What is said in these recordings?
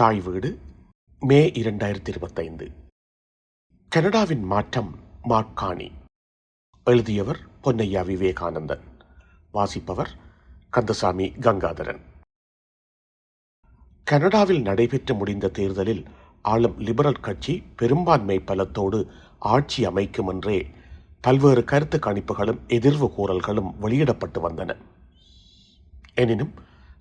தாய் வீடு மே இரண்டாயிரத்தி இருபத்தைந்து கனடாவின் மாற்றம் மார்க்காணி எழுதியவர் பொன்னையா விவேகானந்தன். வாசிப்பவர் கந்தசாமி கங்காதரன். கனடாவில் நடைபெற்று முடிந்த தேர்தலில் ஆளும் லிபரல் கட்சி பெரும்பான்மை பலத்தோடு ஆட்சி அமைக்கும் என்றே பல்வேறு கருத்து கணிப்புகளும் எதிர்வு கூறல்களும் வெளியிடப்பட்டு வந்தன. எனினும்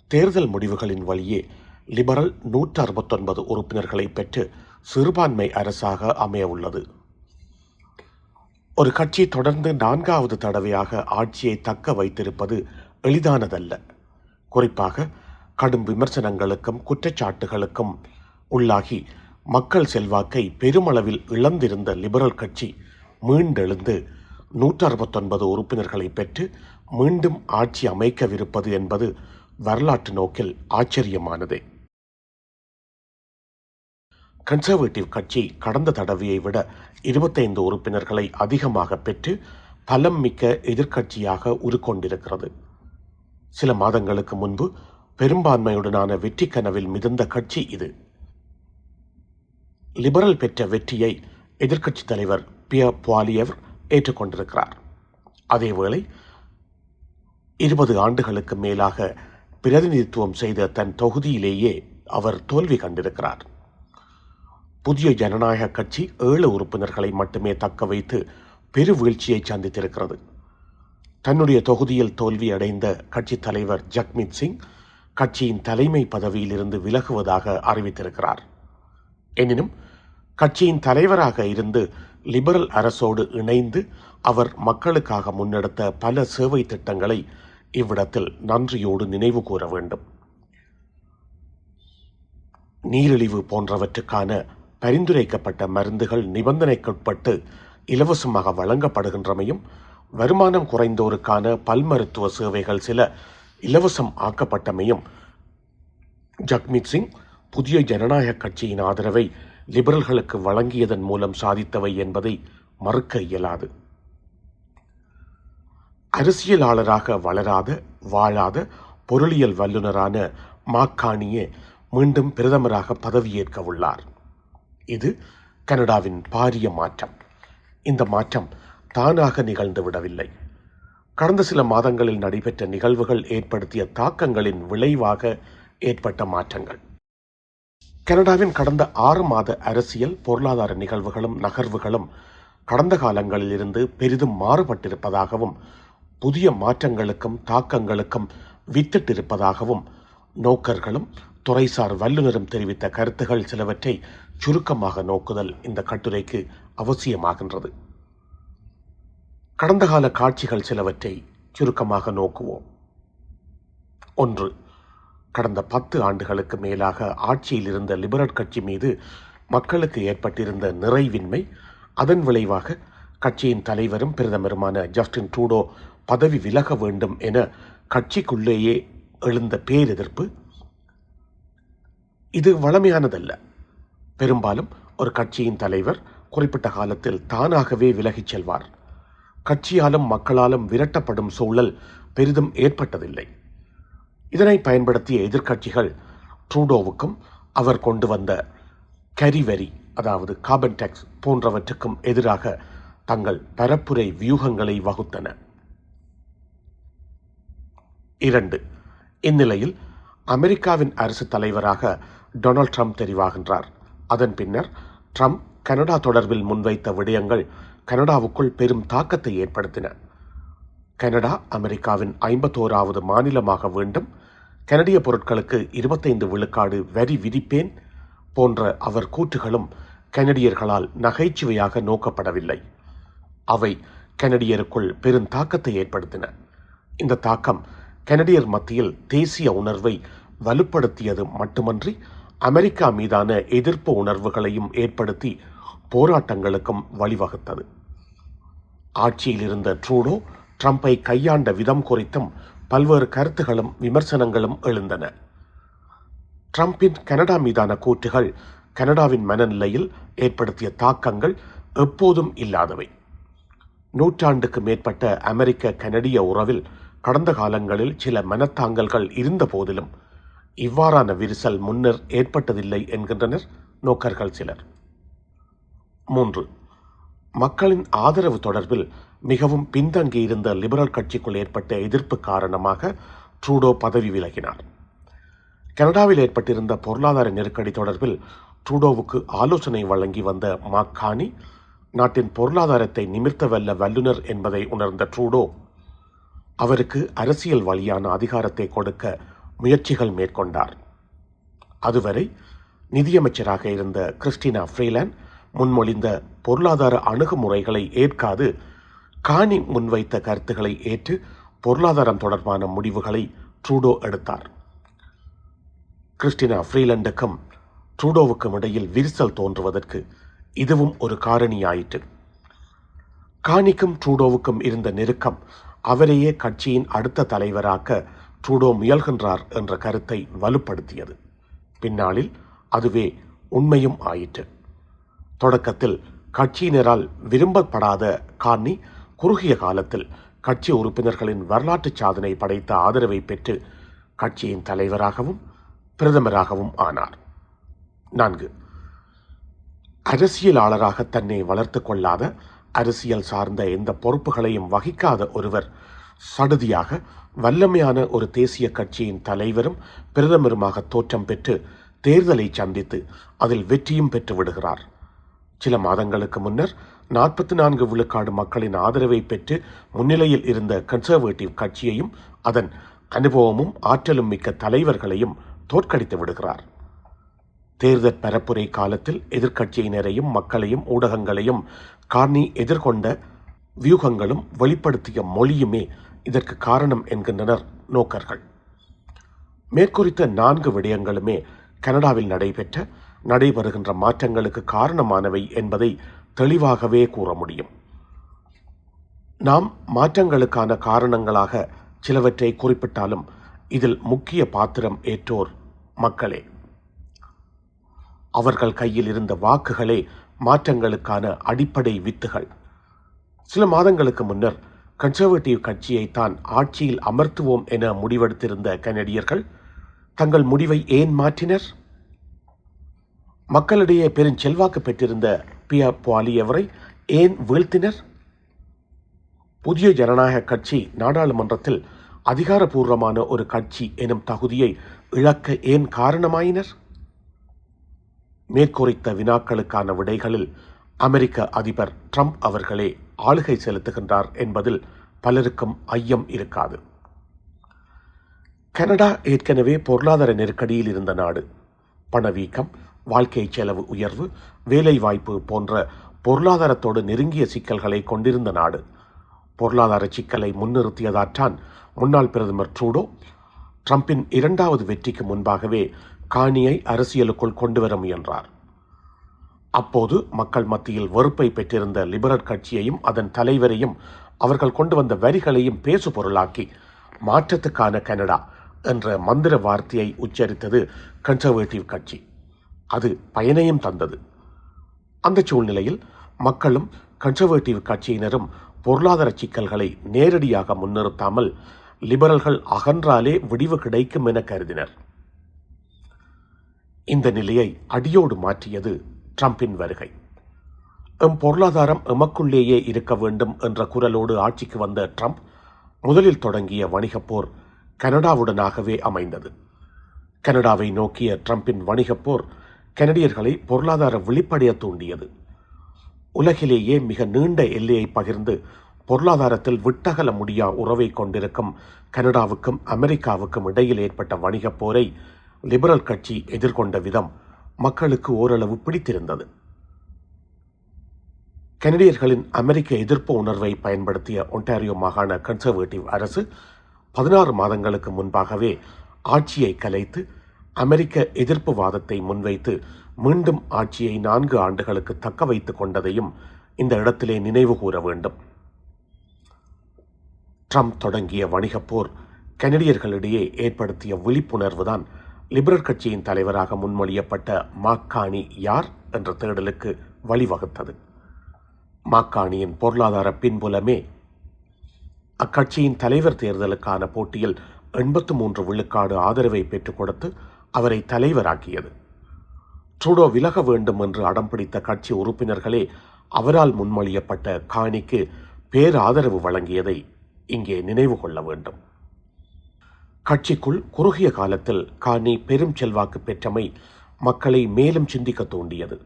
தேர்தல் முடிவுகளின் வழியே லிபரல் நூற்று அறுபத்தொன்பது உறுப்பினர்களை பெற்று சிறுபான்மை அரசாக அமைய உள்ளது ஒரு கட்சி தொடர்ந்து நான்காவது தடவையாக ஆட்சியை தக்க வைத்திருப்பது எளிதானதல்ல. குறிப்பாக கடும் விமர்சனங்களுக்கும் குற்றச்சாட்டுகளுக்கும் உள்ளாகி மக்கள் செல்வாக்கை பெருமளவில் இழந்திருந்த லிபரல் கட்சி மீண்டெழுந்து நூற்று அறுபத்தொன்பது உறுப்பினர்களை பெற்று மீண்டும் ஆட்சி அமைக்கவிருப்பது என்பது வரலாற்று நோக்கில் ஆச்சரியமானதே. கன்சர்வேட்டிவ் கட்சி கடந்த தடவையை விட இருபத்தைந்து உறுப்பினர்களை அதிகமாக பெற்று பலம் மிக்க எதிர்க்கட்சியாக உருக்கொண்டிருக்கிறது. சில மாதங்களுக்கு முன்பு பெரும்பான்மையுடனான வெற்றி கனவில் மிதந்த கட்சி இது. லிபரல் பெற்ற வெற்றியை எதிர்க்கட்சித் தலைவர் பியர் பாலியவர் ஏற்றுக்கொண்டிருக்கிறார். அதேவேளை இருபது ஆண்டுகளுக்கு மேலாக பிரதிநிதித்துவம் செய்த தன் தொகுதியிலேயே அவர் தோல்வி கண்டிருக்கிறார். புதிய ஜனநாயக கட்சி ஏழு உறுப்பினர்களை மட்டுமே தக்க வைத்து பெரு வீழ்ச்சியை சந்தித்திருக்கிறது. தன்னுடைய தொகுதியில் தோல்வி அடைந்த கட்சித் தலைவர் ஜக்மித் சிங் கட்சியின் தலைமை பதவியிலிருந்து விலகுவதாக அறிவித்திருக்கிறார். எனினும் கட்சியின் தலைவராக இருந்து லிபரல் அரசோடு இணைந்து அவர் மக்களுக்காக முன்னெடுத்த பல சேவை திட்டங்களை இவ்விடத்தில் நன்றியோடு நினைவு கூற வேண்டும். நீரிழிவு போன்றவற்றுக்கான பரிந்துரைக்கப்பட்ட மருந்துகள் நிபந்தனைக்குட்பட்டு இலவசமாக வழங்கப்படுகின்றமையும் வருமானம் குறைந்தோருக்கான பல் மருத்துவ சேவைகள் சில இலவசம் ஆக்கப்பட்டமையும். ஜக்மீத் சிங் புதிய ஜனநாயக கட்சியின் ஆதரவை லிபரல்களுக்கு வழங்கியதன் மூலம் சாதித்தவை என்பதை மறுக்க இயலாது. அரசியலாளராக வளராத வாழாத பொருளியல் வல்லுநரான மாக்கானியே மீண்டும் பிரதமராக பதவியேற்க உள்ளார். இது கனடாவின் பாரிய மாற்றம். இந்த மாற்றம் தானாக நிகழ்ந்து விடவில்லை. கடந்த சில மாதங்களில் நடைபெற்ற நிகழ்வுகள் ஏற்படுத்திய தாக்கங்களின் விளைவாக ஏற்பட்ட மாற்றங்கள். கனடாவின் கடந்த ஆறு மாத அரசியல் பொருளாதார நிகழ்வுகளும் நகர்வுகளும் கடந்த காலங்களில் இருந்து பெரிதும் மாறுபட்டிருப்பதாகவும் புதிய மாற்றங்களுக்கும் தாக்கங்களுக்கும் வித்திட்டிருப்பதாகவும் நோக்கர்களும் துறைசார் வல்லுநரும் தெரிவித்த கருத்துகள் சிலவற்றை சுருக்கமாக நோக்குதல் இந்த கட்டுரைக்கு அவசியமாகின்றது. கடந்த கால காட்சிகள் சிலவற்றை சுருக்கமாக நோக்குவோம். ஒன்று கடந்த பத்து ஆண்டுகளுக்கு மேலாக ஆட்சியில் இருந்த லிபரல் கட்சி மீது மக்களுக்கு ஏற்பட்டிருந்த நிறைவின்மை அதன் விளைவாக கட்சியின் தலைவரும் பிரதமருமான ஜஸ்டின் ட்ரூடோ பதவி விலக வேண்டும் என கட்சிக்குள்ளேயே எழுந்த பேரெதிர்ப்பு இது வளமையானதல்ல. பெரும்பாலும் ஒரு கட்சியின் தலைவர் குறிப்பிட்ட காலத்தில் தானாகவே விலகிச் செல்வார். கட்சியாலும் மக்களாலும் விரட்டப்படும் சூழல் பெரிதும் ஏற்பட்டதில்லை. இதனை பயன்படுத்திய எதிர்க்கட்சிகள் ட்ரூடோவுக்கும் அவர் கொண்டு வந்த கரிவரி அதாவது கார்பன் டேக்ஸ் போன்றவற்றுக்கும் எதிராக தங்கள் பரப்புரை வியூகங்களை வகுத்தன. இரண்டு இந்நிலையில் அமெரிக்காவின் அரசு தலைவராக டொனால்ட் ட்ரம்ப் தெரிவாகின்றார். அதன் பின்னர் ட்ரம்ப் கனடா தொடர்பில் முன்வைத்த விடயங்கள் கனடாவுக்குள் பெரும் தாக்கத்தை ஏற்படுத்தின. கனடா அமெரிக்காவின் ஐம்பத்தோராவது மாநிலமாக வேண்டும். கனடிய பொருட்களுக்கு இருபத்தைந்து விழுக்காடு வரி விதிப்பேன் போன்ற அவர் கூற்றுகளும் கனடியர்களால் நகைச்சுவையாக நோக்கப்படவில்லை. அவை கனடியருக்குள் பெரும் தாக்கத்தை ஏற்படுத்தின. இந்த தாக்கம் கனடியர் மத்தியில் தேசிய உணர்வை வலுப்படுத்தியது மட்டுமன்றி அமெரிக்கா மீதான எதிர்ப்பு உணர்வுகளையும் ஏற்படுத்தி போராட்டங்களுக்கும் வழிவகுத்தது. ஆட்சியில் இருந்த ட்ரூடோ ட்ரம்பை கையாண்ட விதம் குறித்தும் பல்வேறு கருத்துகளும் விமர்சனங்களும் எழுந்தன. ட்ரம்பின் கனடா மீதான கூற்றுகள் கனடாவின் மனநிலையில் ஏற்படுத்திய தாக்கங்கள் எப்போதும் இல்லாதவை. நூற்றாண்டுக்கு மேற்பட்ட அமெரிக்க கனடிய உறவில் கடந்த காலங்களில் சில மனத்தாங்கல்கள் இருந்த போதிலும் இவ்வாறான விரிசல் முன்னர் ஏற்பட்டதில்லை என்கின்றனர் நோக்கர்கள் சிலர். மூன்று. மக்களின் ஆதரவு தொடர்பில் மிகவும் பின்தங்கியிருந்த லிபரல் கட்சிக்குள் ஏற்பட்ட எதிர்ப்பு காரணமாக ட்ரூடோ பதவி விலகினார். கனடாவில் ஏற்பட்டிருந்த பொருளாதார நெருக்கடி தொடர்பில் ட்ரூடோவுக்கு ஆலோசனை வழங்கி வந்த மாக்கானி நாட்டின் பொருளாதாரத்தை நிமிர்த்தவல்ல வல்லுநர் என்பதை உணர்ந்த ட்ரூடோ அவருக்கு அரசியல் வழியான அதிகாரத்தை கொடுக்க முயற்சிகள் மேற்கொண்டார். அதுவரை நிதியமைச்சராக இருந்த கிறிஸ்டினா ஃப்ரீலாண்ட் முன்மொழிந்த பொருளாதார அணுகுமுறைகளை ஏற்காது காணி முன்வைத்த கருத்துக்களை ஏற்று பொருளாதாரம் தொடர்பான முடிவுகளை ட்ரூடோ எடுத்தார். கிறிஸ்டினா ஃப்ரீலண்டுக்கும் ட்ரூடோவுக்கும் இடையில் விரிசல் தோன்றுவதற்கு இதுவும் ஒரு காரணியாயிற்று. காணிக்கும் ட்ரூடோவுக்கும் இருந்த நெருக்கம் அவரையே கட்சியின் அடுத்த தலைவராக்க ட்ரூடோ முயல்கின்றார் என்ற கருத்தை வலுப்படுத்தியது. பின்னாளில் அதுவே உண்மையும் ஆயிற்று. தொடக்கத்தில் கட்சியினரால் விரும்பப்படாத கார்னி குறுகிய காலத்தில் கட்சி உறுப்பினர்களின் வரலாற்று சாதனை படைத்த ஆதரவை பெற்று கட்சியின் தலைவராகவும் பிரதமராகவும் ஆனார். நான்கு. அரசியலாளராக தன்னை வளர்த்து கொள்ளாத அரசியல் சார்ந்த எந்த பொறுப்புகளையும் வகிக்காத ஒருவர் சடுதியாக வல்லமையான ஒரு தேசிய கட்சியின் தலைவரும் பிரதமருமாக தோற்றம் பெற்று தேர்தலை சந்தித்து அதில் வெற்றியும் பெற்று விடுகிறார். சில மாதங்களுக்கு முன்னர் நாற்பத்தி நான்கு விழுக்காடு மக்களின் ஆதரவை பெற்று முன்னிலையில் இருந்த கன்சர்வேட்டிவ் கட்சியையும் அதன் அனுபவமும் ஆற்றலும் மிக்க தலைவர்களையும் தோற்கடித்து விடுகிறார். தேர்தல் பரப்புரை காலத்தில் எதிர்க்கட்சியினரையும் மக்களையும் ஊடகங்களையும் கார்னி எதிர்கொண்ட வியூகங்களும் வெளிப்படுத்திய மொழியுமே இதற்கு காரணம் என்கின்றனர் நோக்கர்கள். மேற்குறித்த நான்கு விடயங்களுமே கனடாவில் நடைபெற்ற நடைபெறுகின்ற மாற்றங்களுக்கு காரணமானவை என்பதை தெளிவாகவே கூற முடியும். நாம் மாற்றங்களுக்கான காரணங்களாக சிலவற்றை குறிப்பிட்டாலும் இதில் முக்கிய பாத்திரம் ஏற்றோர் மக்களே. அவர்கள் கையில் இருந்த வாக்குகளே மாற்றங்களுக்கான அடிப்படை வித்துகள். சில மாதங்களுக்கு முன்னர் கன்சர்வேட்டிவ் கட்சியை தான் ஆட்சியில் அமர்த்துவோம் என முடிவெடுத்திருந்த கனடியர்கள் தங்கள் முடிவை ஏன் மாற்றினர்? மக்களிடையே பெரும் செல்வாக்கு பெற்றிருந்த பியா பாலியவரை ஏன் வீழ்த்தினர்? புதிய ஜனநாயக கட்சி நாடாளுமன்றத்தில் அதிகாரபூர்வமான ஒரு கட்சி எனும் தகுதியை இழக்க ஏன் காரணமாயினர்? மேற்குறித்த வினாக்களுக்கான விடைகளில் அமெரிக்க அதிபர் ட்ரம்ப் அவர்களே ஆளுகை செலுத்துகின்றார் என்பதில் பலருக்கும் ஐயம் இருக்காது. கனடா ஏற்கனவே பொருளாதார நெருக்கடியில் இருந்த நாடு. பணவீக்கம் வாழ்க்கை செலவு உயர்வு வேலைவாய்ப்பு போன்ற பொருளாதாரத்தோடு நெருங்கிய சிக்கல்களை கொண்டிருந்த நாடு. பொருளாதார சிக்கலை முன்னிறுத்தியதாற்றான் முன்னாள் பிரதமர் ட்ரூடோ ட்ரம்பின் இரண்டாவது வெற்றிக்கு முன்பாகவே காணியை அரசியலுக்குள் கொண்டு வர முயன்றார். அப்போது மக்கள் மத்தியில் வெறுப்பை பெற்றிருந்த லிபரல் கட்சியையும் அதன் தலைவரையும் அவர்கள் கொண்டு வந்த வரிகளையும் பேசு பொருளாக்கி மாற்றத்துக்கான கனடா என்ற மந்திர வார்த்தையை உச்சரித்தது கன்சர்வேட்டிவ் கட்சி. அது பயனையும் தந்தது. அந்த சூழ்நிலையில் மக்களும் கன்சர்வேட்டிவ் கட்சியினரும் பொருளாதார சிக்கல்களை நேரடியாக முன்னிறுத்தாமல் லிபரல்கள் அகன்றாலே விடிவு கிடைக்கும் என கருதினர். இந்த நிலையை அடியோடு மாற்றியது ட்ரம்பின் வருகை. எம் பொருளாதாரம் எமக்குள்ளேயே இருக்க வேண்டும் என்ற குரலோடு ஆட்சிக்கு வந்த ட்ரம்ப் முதலில் தொடங்கிய வணிகப் போர் கனடாவுடனாகவே அமைந்தது. கனடாவை நோக்கிய ட்ரம்பின் வணிகப் போர் கனடியர்களை பொருளாதார விழிப்படைய தூண்டியது. உலகிலேயே மிக நீண்ட எல்லையை பகிர்ந்து பொருளாதாரத்தில் விட்டகல முடியா உறவை கொண்டிருக்கும் கனடாவுக்கும் அமெரிக்காவுக்கும் இடையில் ஏற்பட்ட வணிகப் போரை லிபரல் கட்சி எதிர்கொண்ட விதம் மக்களுக்கு ஓரளவு பிடித்திருந்தது. கனடியர்களின் அமெரிக்க எதிர்ப்பு உணர்வை பயன்படுத்திய ஒன்டாரியோ மாகாண கன்சர்வேட்டிவ் அரசு பதினாறு மாதங்களுக்கு முன்பாகவே ஆட்சியை கலைத்து அமெரிக்க எதிர்ப்பு வாதத்தை முன்வைத்து மீண்டும் ஆட்சியை நான்கு ஆண்டுகளுக்கு தக்க வைத்துக் கொண்டதையும் இந்த இடத்திலே நினைவு கூற வேண்டும். ட்ரம்ப் தொடங்கிய வணிகப் போர் கனடியர்களிடையே ஏற்படுத்திய விழிப்புணர்வுதான் லிபரல் கட்சியின் தலைவராக முன்மொழியப்பட்ட மாக்காணி யார் என்ற தேடலுக்கு வழிவகுத்தது. மாக்காணியின் பொருளாதார பின்புலமே அக்கட்சியின் தலைவர் தேர்தலுக்கான போட்டியில் எண்பத்து மூன்று விழுக்காடு ஆதரவை பெற்றுக் கொடுத்து அவரை தலைவராக்கியது. ட்ரூடோ விலக வேண்டும் என்று அடம் பிடித்த கட்சி உறுப்பினர்களே அவரால் முன்மொழியப்பட்ட காணிக்கு பேராதரவு வழங்கியதை இங்கே நினைவு கொள்ள வேண்டும். கட்சிக்குள் குறுகிய காலத்தில் காணி பெரும் செல்வாக்கு பெற்றமை மக்களை மேலும் சிந்திக்க தூண்டியது.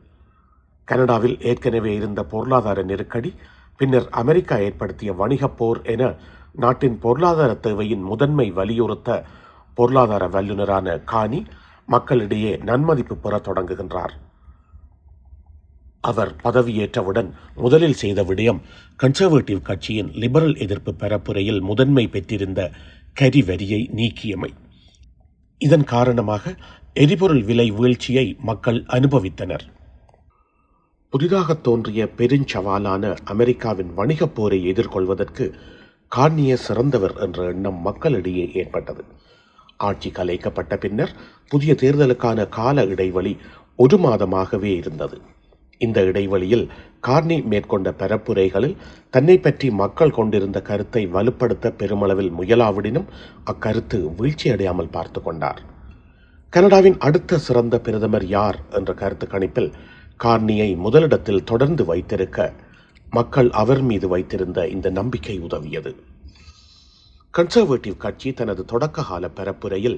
கனடாவில் ஏற்கனவே இருந்த பொருளாதார நெருக்கடி பின்னர் அமெரிக்கா ஏற்படுத்திய வணிகப் போர் என நாட்டின் பொருளாதார தேவையின் முதன்மை வலியுறுத்த பொருளாதார வல்லுநரான காணி மக்களிடையே நன்மதிப்பு பெறத் தொடங்குகின்றார். அவர் பதவியேற்றவுடன் முதலில் செய்த விடயம் கன்சர்வேட்டிவ் கட்சியின் லிபரல் எதிர்ப்பு பரப்புரையில் முதன்மை பெற்றிருந்த கரிவரியை நீக்கியமை. இதன் காரணமாக எரிபொருள் விலை வீழ்ச்சியை மக்கள் அனுபவித்தனர். புதிதாக தோன்றிய பெருஞ்சவாலான அமெரிக்காவின் வணிகப் போரை எதிர்கொள்வதற்கு கார்னிய சிறந்தவர் என்ற எண்ணம் மக்களிடையே ஏற்பட்டது. ஆட்சி கலைக்கப்பட்ட பின்னர் புதிய தேர்தலுக்கான கால இடைவெளி ஒரு மாதமாகவே இருந்தது. இந்த இடைவெளியில் கார்னி மேற்கொண்ட பரப்புரைகளில் தன்னை பற்றி மக்கள் கொண்டிருந்த கருத்தை வலுப்படுத்த பெருமளவில் முயலாவிடினும் அக்கருத்து வீழ்ச்சியடையாமல் பார்த்து கொண்டார். கனடாவின் அடுத்த சிறந்த பிரதமர் யார் என்ற கருத்து கணிப்பில் கார்னியை முதலிடத்தில் தொடர்ந்து வைத்திருக்க மக்கள் அவர் மீது வைத்திருந்த இந்த நம்பிக்கை உதவியது. கன்சர்வேட்டிவ் கட்சி தனது தொடக்க கால பரப்புரையில்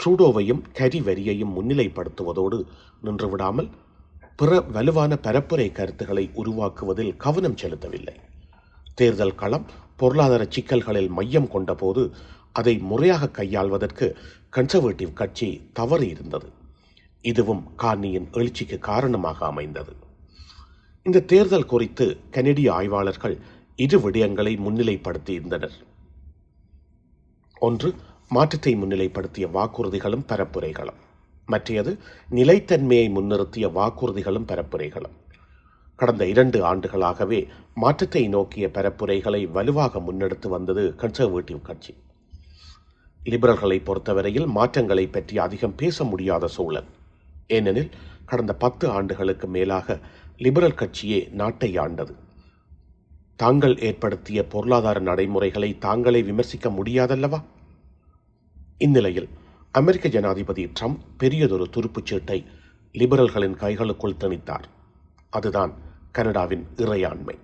ட்ரூடோவையும் கரி வரியையும் முன்னிலைப்படுத்துவதோடு நின்றுவிடாமல் பிற வலுவான பரப்புரை கருத்துக்களை உருவாக்குவதில் கவனம் செலுத்தவில்லை. தேர்தல் களம் பொருளாதார சிக்கல்களில் மையம் கொண்டபோது அதை முறையாக கையாள்வதற்கு கன்சர்வேட்டிவ் கட்சி தவறு இருந்தது. இதுவும் கார்னியின் எழுச்சிக்கு காரணமாக அமைந்தது. இந்த தேர்தல் குறித்து கனடிய ஆய்வாளர்கள் இரு விடயங்களை முன்னிலைப்படுத்தியிருந்தனர். ஒன்று மாற்றத்தை முன்னிலைப்படுத்திய வாக்குறுதிகளும் பரப்புரைகளும். மற்றையது நிலைத்தன்மையை முன்னிறுத்திய வாக்குறுதிகளும் பரப்புரைகளும் கடந்த இரண்டு ஆண்டுகளாகவே மாற்றத்தை நோக்கிய பரப்புரைகளை வலுவாக முன்னெடுத்து வந்தது கன்சர்வேட்டிவ் கட்சி. லிபரல்களை பொறுத்தவரையில் மாற்றங்களை பற்றி அதிகம் பேச முடியாத சூழல். ஏனெனில் கடந்த பத்து ஆண்டுகளுக்கு மேலாக லிபரல் கட்சியே நாட்டை ஆண்டது. தாங்கள் ஏற்படுத்திய பொருளாதார நடைமுறைகளை தாங்களே விமர்சிக்க முடியாதல்லவா? இந்நிலையில் அமெரிக்க ஜனாதிபதி ட்ரம்ப் பெரியதொரு துருப்புச் சீட்டை லிபரல்களின் கைகளுக்குள் திணித்தார். அதுதான் கனடாவின் இறையாண்மை.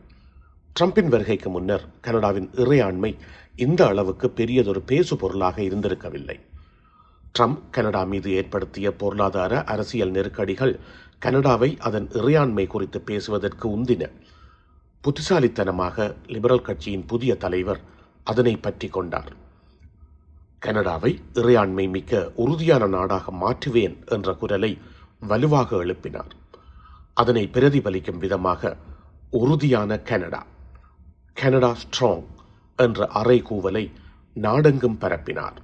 ட்ரம்பின் வருகைக்கு முன்னர் கனடாவின் இறையாண்மை இந்த அளவுக்கு பெரியதொரு பேசு பொருளாக இருந்திருக்கவில்லை. ட்ரம்ப் கனடா மீது ஏற்படுத்திய பொருளாதார அரசியல் நெருக்கடிகள் கனடாவை அதன் இறையாண்மை குறித்து பேசுவதற்கு உந்தின. புத்திசாலித்தனமாக லிபரல் கட்சியின் புதிய தலைவர் அதனை பற்றி கொண்டார். கனடாவை இறையாண்மை மிக்க உறுதியான நாடாக மாற்றுவேன் என்ற குரலை வலுவாக எழுப்பினார். அதனை பிரதிபலிக்கும் விதமாக உறுதியான கனடா கனடா ஸ்ட்ராங் என்ற அறைகூவலை நாடெங்கும் பரப்பினார்.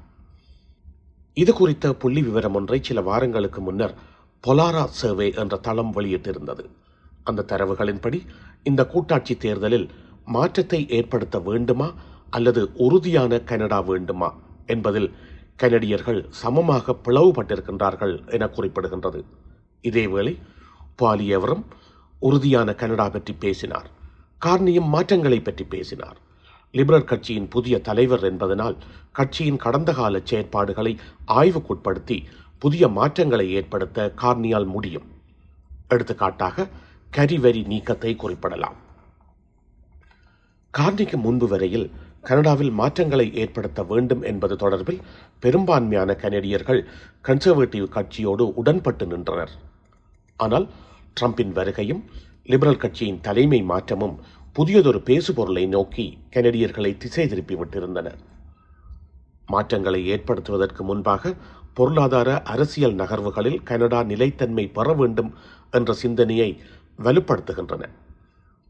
இது குறித்த புள்ளி விவரம் ஒன்றை சில வாரங்களுக்கு முன்னர் பொலாரா சர்வே என்ற தளம் வெளியிட்டிருந்தது. அந்த தரவுகளின்படி இந்த கூட்டாட்சி தேர்தலில் மாற்றத்தை ஏற்படுத்த வேண்டுமா அல்லது உறுதியான கனடா வேண்டுமா என்பதில் கனடியர்கள் சமமாக பிளவுபட்டிருக்கின்றார்கள் என குறிப்பிடுகின்றது. இதேவேளை பாலியவரும் உறுதியான கனடா பற்றி பேசினார். கார்னியும் மாற்றங்களை பற்றி பேசினார். லிபரல் கட்சியின் புதிய தலைவர் என்பதனால் கட்சியின் கடந்த கால செயற்பாடுகளை ஆய்வுக்குட்படுத்தி புதிய மாற்றங்களை ஏற்படுத்த கார்னியால் முடியும். எடுத்துக்காட்டாக கரிவரி நீக்கத்தை குறிப்பிடலாம். கார்னிக்கு முன்பு வரையில் கனடாவில் மாற்றங்களை ஏற்படுத்த வேண்டும் என்பது தொடர்பில் பெரும்பான்மையான கனடியர்கள் கன்சர்வேட்டிவ் கட்சியோடு உடன்பட்டு நின்றனர். ஆனால் ட்ரம்பின் வருகையும் லிபரல் கட்சியின் தலைமை மாற்றமும் புதியதொரு பேசுபொருளை நோக்கி கனடியர்களை திசை திருப்பிவிட்டிருந்தன மாற்றங்களை ஏற்படுத்துவதற்கு முன்பாக பொருளாதார அரசியல் நகர்வுகளில் கனடா நிலைத்தன்மை பெற வேண்டும் என்ற சிந்தனையை வலுப்படுத்துகின்றன.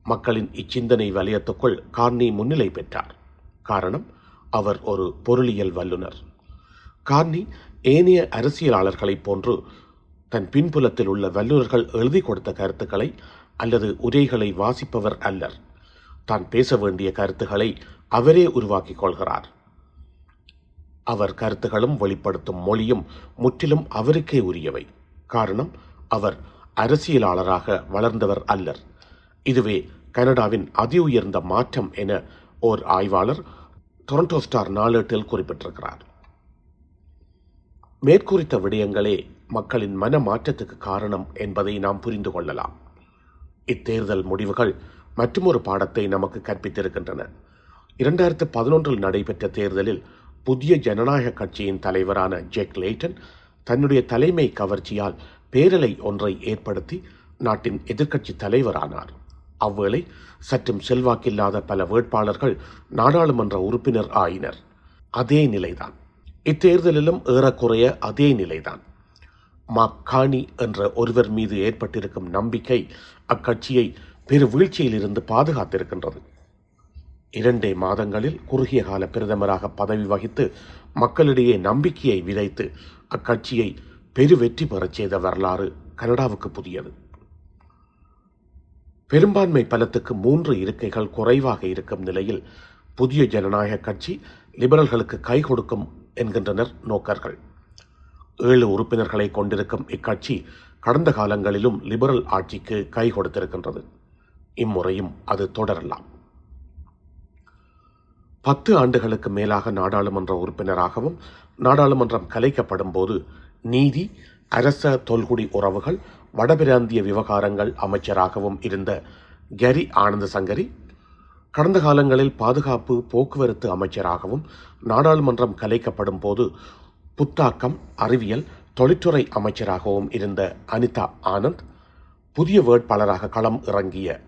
மக்களின் இச்சிந்தனை வலயத்துக்குள் கார்னி முன்னிலை பெற்றார். காரணம் அவர் ஒரு பொருளியல் வல்லுனர் கார்னி ஏனைய அரசியலாளர்களைப் போன்று தன் பின்புலத்தில் உள்ள வல்லுநர்கள் எழுதி கொடுத்த கருத்துக்களை அல்லது உரைகளை வாசிப்பவர் அல்லர். தான் பேச வேண்டிய கருத்துக்களை அவரே உருவாக்கிக் கொள்கிறார். அவர் கருத்துகளும் வெளிப்படுத்தும் மொழியும் முற்றிலும் அவருக்கே உரியவை. காரணம் அவர் அரசியலாளராக வளர்ந்தவர் அல்லர். இதுவே கனடாவின் அதி உயர்ந்த மாற்றம் என ஓர் ஆய்வாளர் டொரண்டோ ஸ்டார் நாளேட்டில் குறிப்பிட்டிருக்கிறார். மேற்குறித்த விடயங்களே மக்களின் மன மாற்றத்துக்கு காரணம் என்பதை நாம் புரிந்து கொள்ளலாம். இத்தேர்தல் முடிவுகள் மற்றுமொரு பாடத்தை நமக்கு கற்பித்திருக்கின்றன. இரண்டாயிரத்து பதினொன்றில் நடைபெற்ற தேர்தலில் புதிய ஜனநாயக கட்சியின் தலைவரான ஜெக் லேட்டன் தன்னுடைய தலைமை கவர்ச்சியால் பேரலை ஒன்றை ஏற்படுத்தி நாட்டின் எதிர்க்கட்சி தலைவரானார். அவ்வேளை சற்றும் செல்வாக்கில்லாத பல வேட்பாளர்கள் நாடாளுமன்ற உறுப்பினர் ஆயினர். அதே நிலைதான். இத்தேர்தலிலும் ஏறக்குறைய அதே நிலைதான். மக்கானி என்ற ஒருவர் மீது ஏற்பட்டிருக்கும் நம்பிக்கை அக்கட்சியை பெரு வீழ்ச்சியிலிருந்து பாதுகாத்திருக்கின்றது. இரண்டே மாதங்களில் குறுகிய கால பிரதமராக பதவி வகித்து மக்களிடையே நம்பிக்கையை விதைத்து அக்கட்சியை பெரு வெற்றி பெறச் செய்த வரலாறு கனடாவுக்கு புதியது. பெரும்பான்மை பலத்துக்கு மூன்று இருக்கைகள் குறைவாக இருக்கும் நிலையில் புதிய ஜனநாயக கட்சி லிபரல்களுக்கு கை கொடுக்கும் என்கின்றனர் நோக்கர்கள். ஏழு உறுப்பினர்களை கொண்டிருக்கும் இக்கட்சி கடந்த காலங்களிலும் லிபரல் ஆட்சிக்கு கை கொடுத்திருக்கின்றது. இம்முறையும் அது தொடரலாம். பத்து ஆண்டுகளுக்கு மேலாக நாடாளுமன்ற உறுப்பினராகவும் நாடாளுமன்றம் கலைக்கப்படும் போது நீதி அரச தொல்குடி உறவுகள் வடபிராந்திய விவகாரங்கள் அமைச்சராகவும் இருந்த கரி ஆனந்த சங்கரி கடந்த காலங்களில் பாதுகாப்பு போக்குவரத்து அமைச்சராகவும் நாடாளுமன்றம் கலைக்கப்படும் போது புத்தாக்கம் அறிவியல் தொழில்துறை அமைச்சராகவும் இருந்த அனிதா ஆனந்த் புதிய வேட்பாளராக களம் இறங்கிய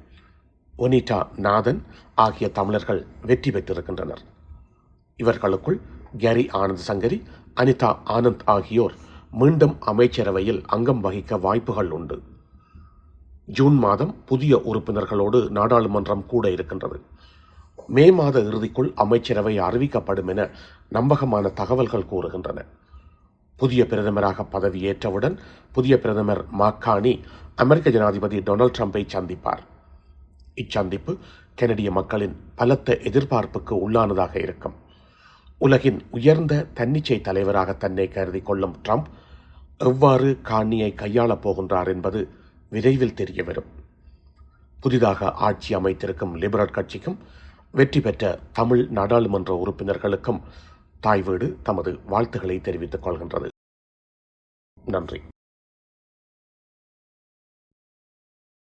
ஒனிடா நாதன் ஆகிய தமிழர்கள் வெற்றி பெற்றிருக்கின்றனர். இவர்களுக்குள் கெரி ஆனந்த் சங்கரி அனிதா ஆனந்த் ஆகியோர் மீண்டும் அமைச்சரவையில் அங்கம் வகிக்க வாய்ப்புகள் உண்டு. ஜூன் மாதம் புதிய உறுப்பினர்களோடு நாடாளுமன்றம் கூட இருக்கின்றது. மே மாத இறுதிக்குள் அமைச்சரவை அறிவிக்கப்படும் என நம்பகமான தகவல்கள் கூறுகின்றன. புதிய பிரதமராக பதவியேற்றவுடன் புதிய பிரதமர் மாக்கானி அமெரிக்க ஜனாதிபதி டொனால்ட் ட்ரம்பை சந்திப்பார். இச்சந்திப்பு கெனடிய மக்களின் பலத்த எதிர்பார்ப்புக்கு உள்ளானதாக இருக்கும். உலகின் உயர்ந்த தன்னிச்சை தலைவராக தன்னை கருதி கொள்ளும் ட்ரம்ப் எவ்வாறு காணியை கையாளப் போகின்றார் என்பது விரைவில் தெரிய வரும் புதிதாக ஆட்சி அமைத்திருக்கும் லிபரல் கட்சிக்கும் வெற்றி பெற்ற தமிழ் நாடாளுமன்ற உறுப்பினர்களுக்கும் தாய் வீடு தமது வாழ்த்துக்களை தெரிவித்துக் கொள்கின்றது. நன்றி.